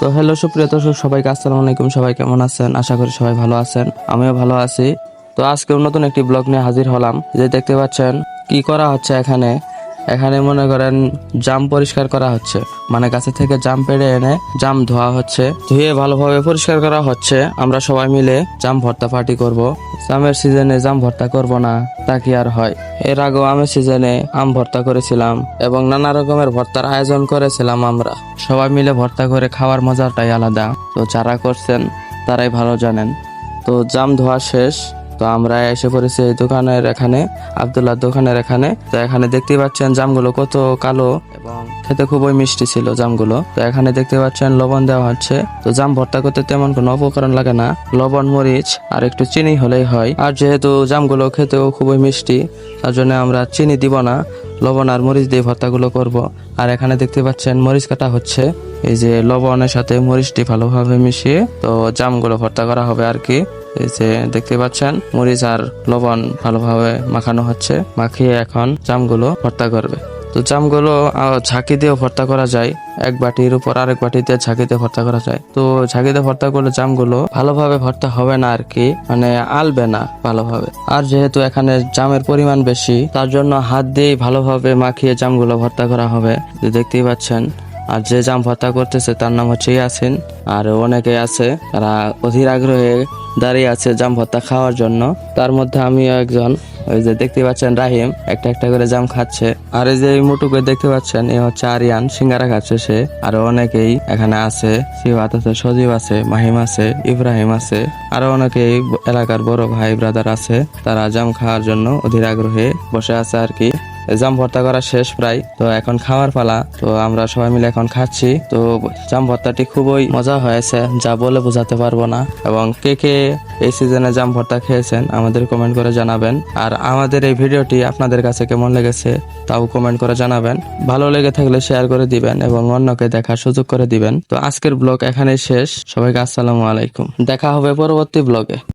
তো হ্যালো সুপ্রিয় দর্শক, সবাইকে আসসালামু আলাইকুম। সবাই কেমন আছেন? আশা করি সবাই ভালো আছেন। আমিও ভালো আছি। তো আজকে নতুন একটি ব্লগ নিয়ে হাজির হলাম। যে দেখতে পাচ্ছেন, কি করা হচ্ছে এখানে? এখানে মনে করেন জাম পরিষ্কার করা হচ্ছে। মানে গাছে থেকে জাম পেড়ে এনে জাম ধোয়া হচ্ছে। ধুয়ে ভালোভাবে পরিষ্কার করা হচ্ছে। আমরা সবাই মিলে জাম ভর্তা পার্টি করব। জামের সিজনে জাম ভর্তা করব না, তা কি আর হয়? এর আগেও আমের সিজনে আম ভর্তা করেছিলাম এবং নানা রকমের ভর্তার আয়োজন করেছিলাম আমরা। সবাই মিলে ভর্তা করে খাওয়ার মজাটাই আলাদা। তো যারা করছেন, তারাই ভালো জানেন। তো জাম ধোয়া শেষ। তো আমরা এসে পড়েছি এই দোকানের এখানে, আবদুল্লাহ দোকানের এখানে। তো এখানে দেখতে পাচ্ছেন জামগুলো কত কালো এবং খেতে খুবই মিষ্টি ছিল জামগুলো। তো এখানে দেখতে পাচ্ছেন লবণ দেওয়া হচ্ছে। তো জাম ভর্তা করতে তেমন কোনো উপকরণ লাগে না। লবণ, মরিচ আর একটু চিনি হলেই হয়। আর যেহেতু জামগুলো খেতেও খুবই মিষ্টি, তার জন্য আমরা চিনি দিব না। লবণ আর মরিচ দিয়ে ভর্তাগুলো করব। আর এখানে দেখতে পাচ্ছেন মরিচ কাটা হচ্ছে। এই যে লবণের সাথে মরিচটি ভালোভাবে মিশিয়ে তো জামগুলো ভর্তা করা হবে আর কি। এই যে দেখতে পাচ্ছেন মরিচ আর লবণ ভালোভাবে মাখানো হচ্ছে। মাখিয়ে এখন জামগুলো ভর্তা করবে। তো জামগুলো ঝাঁকি দিয়েও ভর্তা করা যায়। এক বাটির উপর আরেক বাটিতে ঝাঁকিতে ভর্তা করা যায়। তো ঝাঁকিতে ভর্তা করলে জামগুলো ভালোভাবে ভর্তা হবে না আর কি মানে আলবে না ভালোভাবে। আর যেহেতু এখানে জামের পরিমাণ বেশি, তার জন্য হাত দিয়েই ভালোভাবে মাখিয়ে জামগুলো ভর্তা করা হবে। দেখতেই পাচ্ছেন, আর যে জাম ভর্তা করতেছে তার নাম হচ্ছে ইয়াসিন। আর অনেকে আছে, তারা অধীর আগ্রহে দাঁড়িয়ে আছে জাম ভর্তা খাওয়ার জন্য। তার মধ্যে আমিও একজন, ওই যে দেখতে পাচ্ছেন রাহিম, একটা একটা করে জাম খাচ্ছে। আর এই যে মুটুকে দেখতে পাচ্ছেন, এ হচ্ছে আরিয়ান, সিঙ্গারা খাচ্ছে সে। আর অনেকেই এখানে আছে সিওয়াত আছে, সজীব আছে, মাহিম আছে, ইব্রাহিম আছে। আরও অনেকেই এলাকার বড় ভাই ব্রাদার আছে। তারা জাম খাওয়ার জন্য অধীর আগ্রহে বসে আছে আর কি। জাম ভর্তা করা শেষ প্রায়। তো এখন খাওয়ার পালা। তো আমরা সবাই মিলে এখন খাচ্ছি। তো জাম ভর্তাটি খুবই মজা হয়েছে। যা বলে বোঝাতে পারব না। এবং কে কে এই সিজনে জাম ভর্তা খেয়েছেন, আমাদের কমেন্ট করে জানাবেন। আর আমাদের এই ভিডিওটি আপনাদের কাছে কেমন লেগেছে, তাও কমেন্ট করে জানাবেন। ভালো লেগে থাকলে শেয়ার করে দিবেন এবং অন্যকে দেখার সুযোগ করে দিবেন। তো আজকের ব্লগ এখানেই শেষ। সবাইকে আসসালামু আলাইকুম। দেখা হবে পরবর্তী ব্লগে